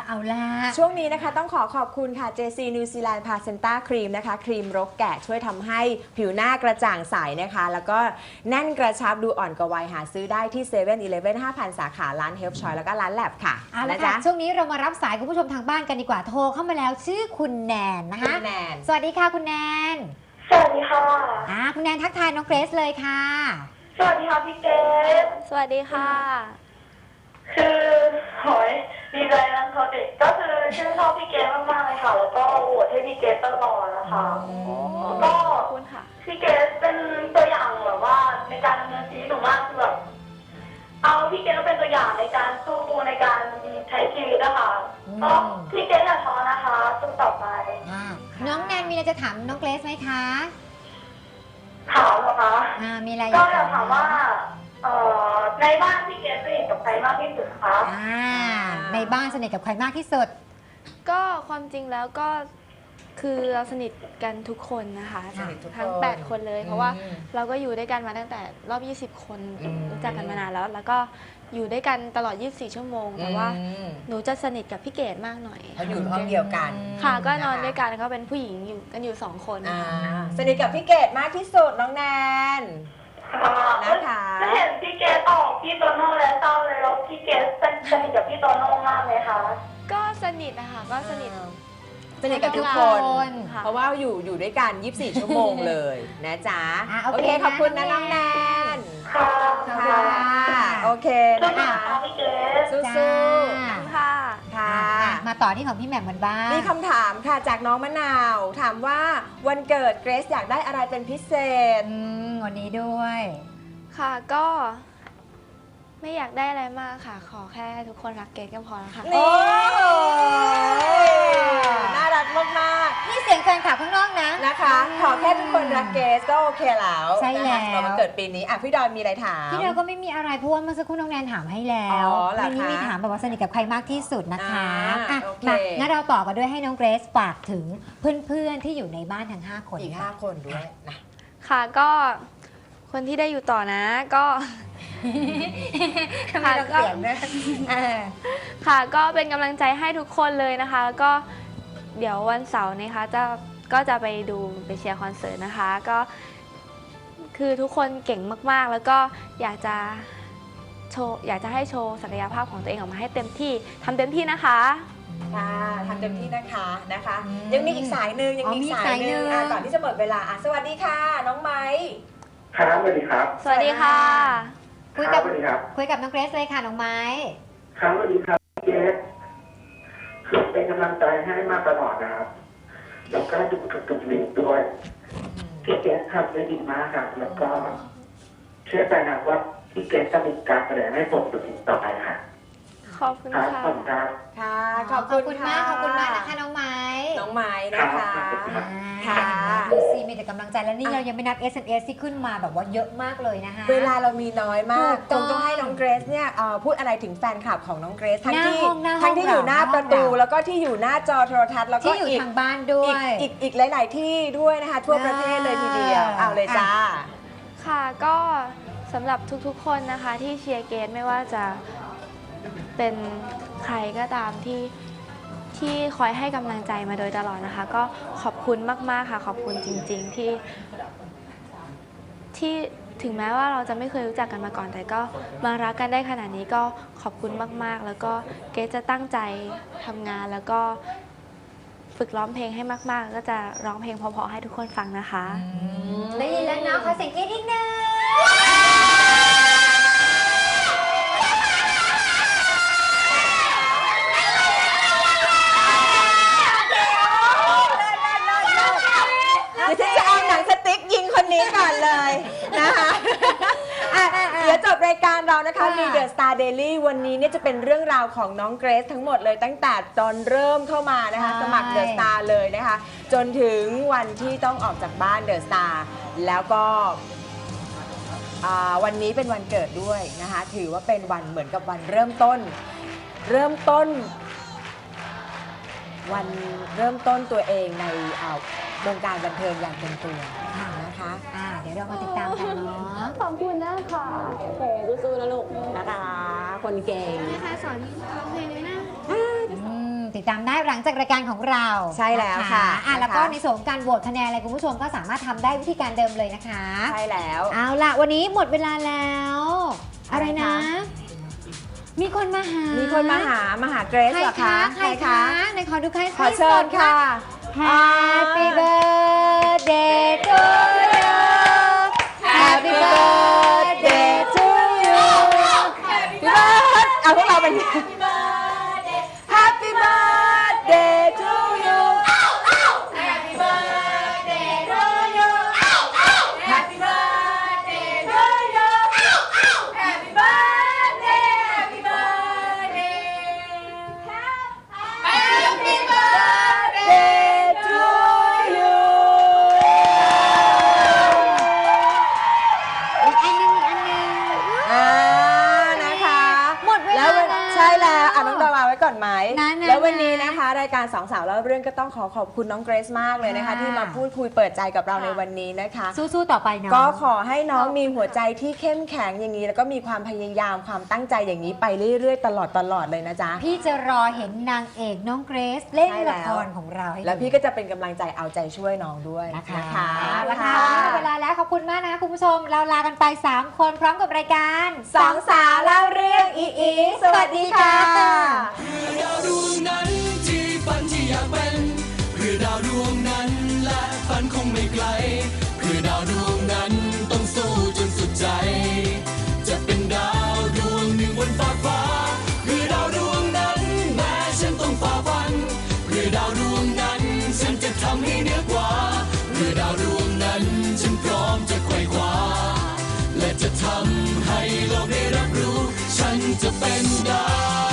ละเอาละช่วงนี้นะคะ ต้องขอขอบคุณค่ะ JC New Zealand Placenta Cream นะคะ ครีมรกแกะช่วยทำให้ผิวหน้ากระจ่างใสนะคะ แล้วก็แน่นกระชับดูอ่อนกว่าวัยหาซื้อได้ที่7 e เ e ่ e อ5,000 สาขาร้าน Health Choice แล้วก็ร้าน Lab ค่ะเอาละนะค่ะจ๊ะช่วงนี้เรามารับสายคุณผู้ชมทางบ้านกันดีกว่าโทรเข้ามาแล้วชื่อคุณแนนนะคุคะณแนน สวัสดีค่ะคุณแนนสวัสดีค่ะ อ่าคุณแนนทักทายน้องเกรซเลยค่ะ สวัสดีค่ะพี่เกดสวัสดีค่ะ คือโหย ดีใจนะเขาเด็กก็คือชื่นชอบพี่เกดมากๆเลยค่ะ แล้วก็โหวตให้พี่เกดตลอดนะคะแล้วก็ขอบคุณค่ะ พี่เกดเป็นตัวอย่างแบบว่าในการดำเนินชีวิตหนูมากคือแบบเอาพี่เกดเป็นตัวอย่างในการสู้ในการใช้ชีวิตนะคะอืมก็พี่เกดอย่าท้อนะคะสู้ต่อไปอ่าน้องแนนมีอะไรจะถามน้องเกรซไหมคะถามเหรอคะอ่ามีอะไรอก็ยากอยากถาถามมว่าเอ่อในบ้านพี่เกดสนิทกับ ใครมากที่สุดคะอ่าในบ้านสนิทกับใครมากที่สุด ก็ความจริงแล้วก็คือเราสนิทกันทุกคนนะคะสนิททุกคนทั้ง 8 คนเลย เพราะว่าอืมเราก็อยู่ด้วยกันมาตั้งแต่รอบ 20 คนอืม รู้จักกันมานานแล้ว แล้วก็อยู่ด้วยกันตลอด 24 ชั่วโมงแต่ว่าอืมหนูจะสนิทกับพี่เกดมากหน่อย เขาอยู่ห้องเดียวกันค่ะก็นอนนะคะด้วยกันเขาเป็นผู้หญิงอยู่กันอยู่สองคนอ่าสนิทกับพี่เกดมากที่สุดน้องแนน นะคะก็เห็นพี่เกดออกพี่โตโน่แล้วเศร้าเลยแล้วพี่เกดสนิทกับพี่โตโน่มากเลยค่ะก็สนิทนะคะก็สนิท สนิทกับทุกคน ค่ะ เพราะว่าอยู่อยู่ด้วยกัน 24 ชั่วโมงเลยนะจ๊ะ อะโอเคขอบคุณนะนะน้องแนนค่ะ ค่ะ โอเคช่วนะยหาคะพี่เกดสู้จ้าๆค่ะค่ะอะ มาต่อที่ของพี่แหม่มกันบ้างมีคำถามค่ะจากน้องมะนาว ถามว่าวันเกิดเกรซอยากได้อะไรเป็นพิเศษ อืมวันนี้ด้วย ค่ะก็ไม่อยากได้อะไรมากค่ะ ขอแค่ทุกคนรักเกดก็พอแล้วค่ะ นี่น่ารักมาก นี่เสียงแฟนคลับข้างนอกนะๆนะคะ ขอแค่ทุกคนรักเกรซก็โอเคแล้วใช่แล้ว นะคะสำหรับวันเกิดปีนี้อะพี่ดอนมีอะไรถาม พี่เดาก็ไม่มีอะไรเพราะว่าเมื่อสักครู่น้องแนนถามให้แล้วอ๋อเหรอวันนี้คะมีถามแบบว่าสนิทกับใครมากที่สุดนะคะอ่าอะโอเค มางั้นเราต่อกันด้วยให้น้องเกรซฝากถึงเพื่อนๆที่อยู่ในบ้านทั้ง 5 คนอีกห้าคนด้วยนะค่ะก็คนที่ได้อยู่ต่อนะก็ทำไมต้องเสียงด้วยเออค่ะก็เป็นกำลังใจให้ทุกคนเลยนะคะแล้วก็ เดี๋ยววันเสาร์นะคะจะก็จะไปดูไปเชียร์คอนเสิร์ตนะคะก็คือทุกคนเก่งมากๆ แล้วก็อยากจะโชว์อยากจะให้โชว์ศักยภาพของตัวเองออกมาให้เต็มที่ทำเต็มที่นะคะ ค่ะทำเต็มที่นะคะนะคะ อืมยังมีอีกสายหนึ่งยังอ๋อมีมีอีกสาสายยหหนึ่นึ่งงอะก่อนที่จะหมดเวลาอะสวัสดีค่ะ น้องไม้ ครับสวัสดีครับสวัสดีค่ะ คุยคกัรับบสวัสดีครับคุยกับน้องเกรซเลยค่ะน้องไม้ ครับสวัสดีครับำลังใจให้มาตลอดนะครับ แล้วก็ดูกับกับลิงด้วยพี่เกสทำได้ดีมากครับ แล้วก็ เชื่อใจนะว่าพี่เกสจะมีการแสดงให้ผมดูอีกต่อไปค่ะ ขอบคุณครับค่ะ ขอบคุณครับ ค่ะขอบคุณมากขอบคุณมากนะคะน้องไม้น้องไม้นะคะ ครับค่ะ ดูสิมีแต่กำลังใจและนี่เรายังไม่นับ SMS ที่ขึ้นมาแบบว่าเยอะมากเลยนะคะ เวลาเรามีน้อยมากถูคกต้องงต้องให้น้องเกรซเนี่ยเอ่อพูดอะไรถึงแฟนคลับของน้องเกรซทั้งหน้าที่ห้องหน้าห้องทั้งที่อยู่หน้าเราประตูห้องเราแล้วก็ที่อยู่หน้าจอโทรทัศน์แล้วก็ที่อยู่อีกทางบ้านด้วอีกย อีกอีกหลาย ๆ ที่ด้วยนะคะ ทั่วประเทศเลยทีเดียวอ่า เอาเลยจ้า ค่ะก็สำหรับทุกๆ คนนะคะที่เชียร์เกตไม่ว่าจะ เป็นใครก็ตามที่ที่คอยให้กำลังใจมาโดยตลอดนะคะ ก็ขอบคุณมากๆค่ะ ขอบคุณจริง ๆ ที่ ที่ถึงแม้ว่าเราจะไม่เคยรู้จักกันมาก่อนแต่ก็มารักกันได้ขนาดนี้ก็ขอบคุณมาก ๆ แล้วก็เกรซจะตั้งใจทำงานแล้วก็ฝึกร้องเพลงให้มากๆ ก็จะร้องเพลงเพราะๆให้ทุกคนฟังนะคะ ได้ยินแล้วเนาะขอเสียงกรี๊ดอีกหนึ่ง บรายการเรานะคะมี The Star Daily วันนี้เนี่ยจะเป็นเรื่องราวของน้องเกรซทั้งหมดเลยตั้งแต่ตอนเริ่มเข้ามานะคะ ใช่ สมัคร The Star เลยนะคะ จนถึงวันที่ต้องออกจากบ้าน The Star แล้วก็อ่าวันนี้เป็นวันเกิดด้วยนะคะ ถือว่าเป็นวันเหมือนกับวันเริ่มต้น เริ่มต้น วันเริ่มต้นตัวเองในอ่าวงการบันเทิงอย่างเป็นตัวนะคะ อ่า เดี๋ยวเรามาติดตามกันเนาะขอบคุณนะคะโอเคสู้ๆนะลูกนะคะ คนเก่งนะคะสอนร้องเพลงเลยนะ อืมติดตามได้หลังจากรายการของเราใช่แล้วนค่ะอะ แล้วก็นะคะ ในส่วนของการโหวตคะแนนอะไรคุณผู้ชมก็สามารถทำได้วิธีการเดิมเลยนะคะ ใช่แล้ว เอาล่ะ วันนี้หมดเวลาแล้ว อะไรนะอะไรคะมีคนมาหา มีมีคนมาหา มาหาเกรซใครเหรอคะคะใครคะในขอดูใครขอเชิญค่ะ Happy birthday to เอาวาไว้ก่อนไหมนะนะแล้ววันนี้นะนะคะ รายการสองสาวเล่าเรื่องก็ต้องขอขอบคุณน้องเกรซมากเลยนะคะ ค่ะ ที่มาพูดคุยเปิดใจกับเราในวันนี้นะคะ สู้ๆต่อไปเนาะ ก็ขอให้น้องมีหัวใจที่เข้มแข็งอย่างนี้ แล้วก็มีความพยายามความตั้งใจอย่างนี้ไปเรื่อยๆ ตลอดตลอดเลยนะจ๊ะ พี่จะรอเห็นนางเอกน้องเกรซเล่นใช่แล้ว ละครของเราให้ดูแล้วพี่ก็จะเป็นกำลังใจเอาใจช่วยน้องด้วยนะคะนะคะเอาละค่ะวันนี้หมดเวลาแล้วขอบคุณมากนะคะคุณผู้ชม เราลากันไป 3 คนพร้อมกับรายการ สองสาวเล่าเรื่องอีอีสวัสดีค่ะดาวดวงนั้นที่ฝันที่อยากเป็นเพื่อดาวดวงนั้นและฝันคงไม่ไกลเพื่อดาวดวงนั้นต้องสู้จนสุดใจ จะเป็นดาวดวงหนึ่งบนฟ้ากฟ้าเพื่อดาวดวงนั้นแม้ฉันต้องฝ่าฟันเพื่อดาวดวงนั้นฉันจะทำให้เหนือกว่าเพื่อดาวดวงนั้นฉันพร้อมจะไขว่คว้าและจะทำให้โลกได้รับรู้ ฉันจะเป็นดาว